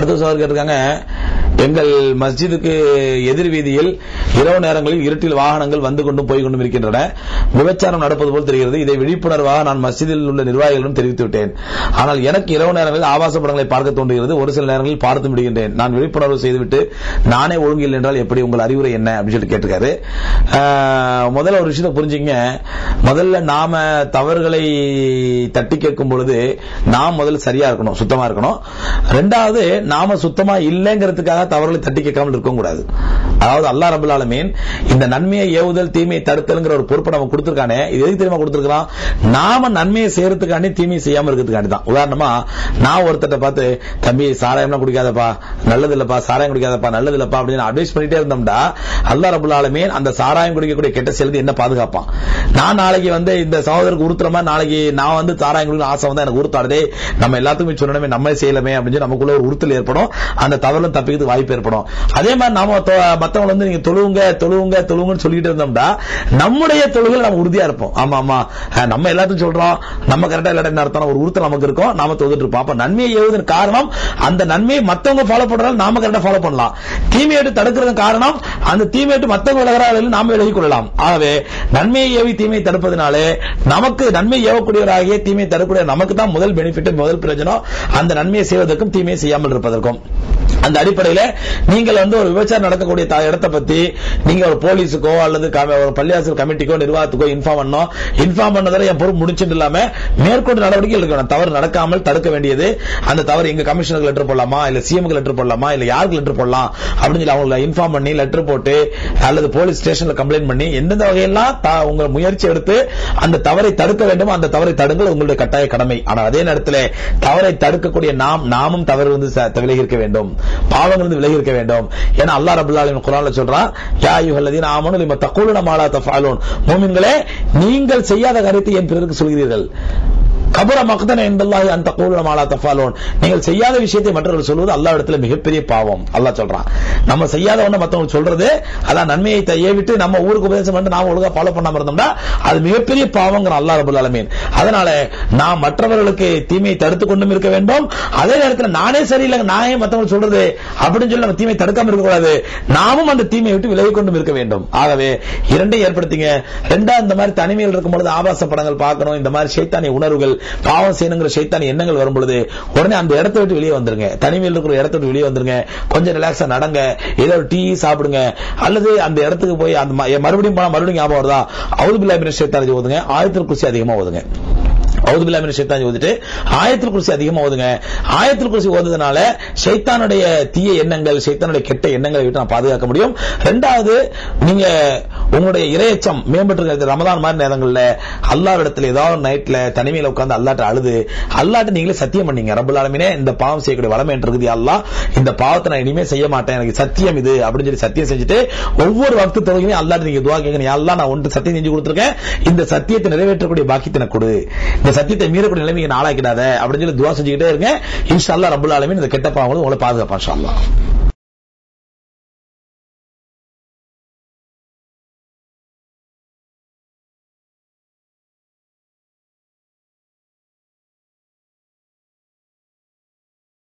அடுத்த சார் கேட்டிருக்காங்க எங்கள் மஸ்ஜிதுக்கு எதிர் வீதியில் இரவு நேரங்களில் இருட்டில் வாகனங்கள் வந்து கொண்டும் போய் கொண்டும் இருக்கின்றன. விபச்சாரம் நடப்பது போல் தெரிகிறது. இதை விழிப்புணர்வாக நான் மஸ்ஜிதில் உள்ள நிர்வாகிகளிடம் தெரிவித்து விட்டேன். ஆனால் எனக்கு இரவு நேரங்களில் ஆபாச படங்களை பார்க்க தோன்றுகிறது. ஒரு சில நேரங்களில் பார்த்து விடுகின்றேன். நான் விழிப்புணர்வு செய்துவிட்டு நானே ஒழுங்கில் என்றால் எப்படி உங்கள் அறிவுரை என்ன அப்படின்னு சொல்லிட்டு கேட்டிருக்காரு. முதல்ல ஒரு விஷயத்தை புரிஞ்சுங்க முதல்ல நாம தவறுகளை தட்டி கேட்கும் பொழுது நாம் முதல்ல சரியா இருக்கணும் சுத்தமா இருக்கணும். ரெண்டாவது நாம சுத்தமா இல்லைங்கிறதுக்காக தவறுகளை தட்டி கேட்காமல் இருக்க கூடாது. அதாவது அல்லாஹ் ரபுல் இந்த நன்மையை ஏவுதல் தீமையை தடுத்தல்ங்கிற ஒரு பொறுப்பை நம்ம கொடுத்துருக்கானே. இது எதுக்கு தெரியுமா கொடுத்துருக்கான் நாம நன்மையை செய்யறதுக்காண்டி தீமையை செய்யாம இருக்கிறதுக்காண்டி தான். உதாரணமா நான் ஒருத்தட்ட பார்த்து தம்பி சாராயம்லாம் குடிக்காதப்பா நல்லது இல்லப்பா சாராயம் குடிக்காதப்பா நல்லது இல்லப்பா அப்படின்னு அட்வைஸ் பண்ணிட்டே இருந்தோம்டா அல்லாஹ் ரபுல் அந்த சாராயம் குடிக்கக்கூடிய கெட்ட செயலுக்கு என்ன பாதுகாப்பான்? நான் நாளைக்கு வந்து இந்த சகோதரருக்கு உறுத்துறமா நாளைக்கு நான் வந்து சாராயம் குடிக்க ஆசை வந்து எனக்கு உறுத்தாடதே. நம்ம எல்லாத்துக்குமே சொல்லணுமே நம்ம செய்யலமே அப்படின்னு நமக்குள்ள ஒரு உறுத்தல் ஏற்படும். அந்த தவறுல தப்பிக்கிறதுக்கு வாய்ப்பு ஏற்படும். அதே மாதிரி நாம மத்தவங்க வந்து நீங்க தொழுவுங்க தொழுவுங்க தொழுவுங்கன்னு சொல்லிட்டு இருந்தோம்னா நம்முடைய தொழுகையில் நம்ம உறுதியா இருப்போம். ஆமா ஆமா. நம்ம எல்லாத்தையும் சொல்றோம். நம்ம கரெக்டா இல்லாட்ட என்ன அர்த்தம் ஒரு உறுத்தல் நமக்கு இருக்கும் நாம தொழுதுட்டு இருப்போம். அப்ப நன்மையை ஏவுதன் காரணம் அந்த நன்மையை மத்தவங்க ஃபாலோ பண்றதால நாம கரெக்டா ஃபாலோ பண்ணலாம். தீமையை தடுக்கிறது காரணம் அந்த தீமையை மத்தவங்க விலகிறார்கள் நாம விலகி கொள்ளலாம். ஆகவே நன்மையை ஏவி தீமையை தடுப்பதனாலே நமக்கு நன்மை ஏவக்கூடியவராகிய தீமையை தடுக்கக்கூடிய நமக்கு தான் முதல் பெனிஃபிட் முதல் பிரயோஜனம். அந்த நன்மையை செய்வதற்கும் தீமையை செய்யாமல் இருப்பதற்கும். அந்த அடிப்படையில நீங்கள் வந்து ஒரு விபச்சாரம் நடக்கக்கூடிய இடத்தை பத்தி நீங்க ஒரு போலீஸுக்கோ அல்லது ஒரு பள்ளியாசல் கமிட்டிக்கோ நிர்வாகத்துக்கோ இன்ஃபார்ம் பண்ணோம் இன்ஃபார்ம் பண்ணதால என் பொறுப்பு முடிச்சுட்டு இல்லாம மேற்கொண்டு நடவடிக்கை எடுக்கணும் தவறு நடக்காமல் தடுக்க வேண்டியது. அந்த தவறு எங்க கமிஷனருக்கு லெட்டர் போடலாமா? இல்ல சிஎம்க்கு லெட்டர் போடலாமா? இல்ல யாருக்கு லெட்டர் போடலாம்? அப்படின்னு சொல்லி அவங்களை இன்ஃபார்ம் பண்ணி லெட்டர் போட்டு அல்லது போலீஸ் ஸ்டேஷன்ல கம்ப்ளைண்ட் பண்ணி எந்தெந்த வகையெல்லாம் உங்க முயற்சி எடுத்து அந்த தவறை தடுக்க வேண்டும் அந்த தவறை தடுங்கள். உங்களுடைய கட்டாய கடமை. ஆனால் அதே நேரத்தில் தவறை தடுக்கக்கூடிய நாம் நாமும் தவறு வந்து விலகி இருக்க வேண்டும். பாவங்கள் இருந்து விலகி இருக்க வேண்டும். ஏன்னா அல்லாஹ் ரபுல்லா அலைஹி குர்ஆன்ல சொல்றான் யா அய்யுஹல்லதீன ஆமனு லிம தக்கூலுன மா லா மூமின்களே நீங்கள் செய்யாத காரியத்தை என் பிறருக்கு சொல்கிறீர்கள். கபர மக்தன என்பல்லாஹி அந்த தக்கூலுன மா தஃபாலோன். நீங்கள் செய்யாத விஷயத்தை மற்றவர்கள் சொல்வது அல்லா இடத்துல மிகப்பெரிய பாவம். அல்லாஹ் சொல்றான். நம்ம செய்யாத ஒண்ணு மத்தவங்க சொல்றது அதான் நன்மையை த- ஏவிட்டு நம்ம ஊருக்கு உபதேசம் பண்ணி நாம ஒழுங்கா ஃபாலோ பண்ணாம இருந்தோம்னா அது மிகப்பெரிய பாவங்கிற அல்லாஹ் ரபுல் அலமீன் அதனால நாம் மற்றவர்களுக்கு தீமையை தடுத்து கொண்டும் இருக்க வேண்டும். அதே நேரத்தில் நானே சரியில்லை நானே மத்தவங்க சொல்றது அப்படின்னு சொல்லி நம்ம தீமை தடுக்காம இருக்க கூடாது. நாமும் அந்த தீமையை விட்டு விலகி கொண்டும் இருக்க வேண்டும். ஆகவே இரண்டையும் ஏற்படுத்திங்க. ரெண்டா இந்த மாதிரி தனிமையில் இருக்கும் பொழுது ஆபாச படங்கள் பார்க்கணும். இந்த மாதிரி சைத்தானிய உணர்வுகள் பாவம் செய்யணுங்கிற சைத்தான எண்ணங்கள் வரும் பொழுது உடனே அந்த இடத்தை விட்டு வெளியே வந்துருங்க. தனிமையில் இருக்கிற இடத்தை விட்டு வெளியே வந்துருங்க. கொஞ்சம் ரிலாக்ஸா நடங்க. ஏதோ ஒரு டீ சாப்பிடுங்க. அல்லது அந்த இடத்துக்கு போய் அந்த மறுபடியும் போனா மறுபடியும் ஞாபகம் வருதா? அவுது பில்லாபின் சைத்தானி ஓதுங்க. ஆயத்தில் குசி அதிகமா ஓதுங்க. அவுது பில்லாமின் ஷைத்தான் ஓதிட்டு ஆயத்தில் குருசி அதிகமா ஓதுங்க. ஆயத்தில் குருசி ஓதுறதுனால ஷைத்தானுடைய தீய எண்ணங்கள் சைத்தானுடைய கெட்ட எண்ணங்களை விட்டு நான் பாதுகாக்க முடியும். ரெண்டாவது நீங்க உங்களுடைய இரையச்சம் மேம்பட்டு ரமதான் மாதிரி நேரங்கள்ல அல்லாவிடத்தில் இடத்துல ஏதாவது நைட்ல தனிமையில உட்கார்ந்து அல்லாட்ட அழுது அல்லாட்ட நீங்களே சத்தியம் பண்ணீங்க. ரபுல் ஆலமினே இந்த பாவம் செய்யக்கூடிய வளமை என்று இருக்குது. அல்லா இந்த பாவத்தை நான் இனிமே செய்ய மாட்டேன். எனக்கு சத்தியம் இது அப்படின்னு சொல்லி சத்தியம் செஞ்சுட்டு ஒவ்வொரு வக்து தொகையுமே அல்லாட்ட நீங்க துவா கேட்கணும் அல்லாஹ் நான் ஒன்று சத்தியம் செஞ்சு கொடுத்துருக்கேன். இந்த சத்தியத்தை நிறைவேற்றக்கூடிய பாக்கியத்தை கொடு. இந்த சத்தியத்தை மீறக்கூடிய நிலைமைக்கு நாளாக்கிடாத அப்படின்னு சொல்லி துவா செஞ்சுக்கிட்டே இருங்க இன்ஷா அல்லாஹ் ரபுல் ஆலமின் இந்த கெட்ட பாவங்களும் உங்களை பாதுகாப்பான் இன்ஷா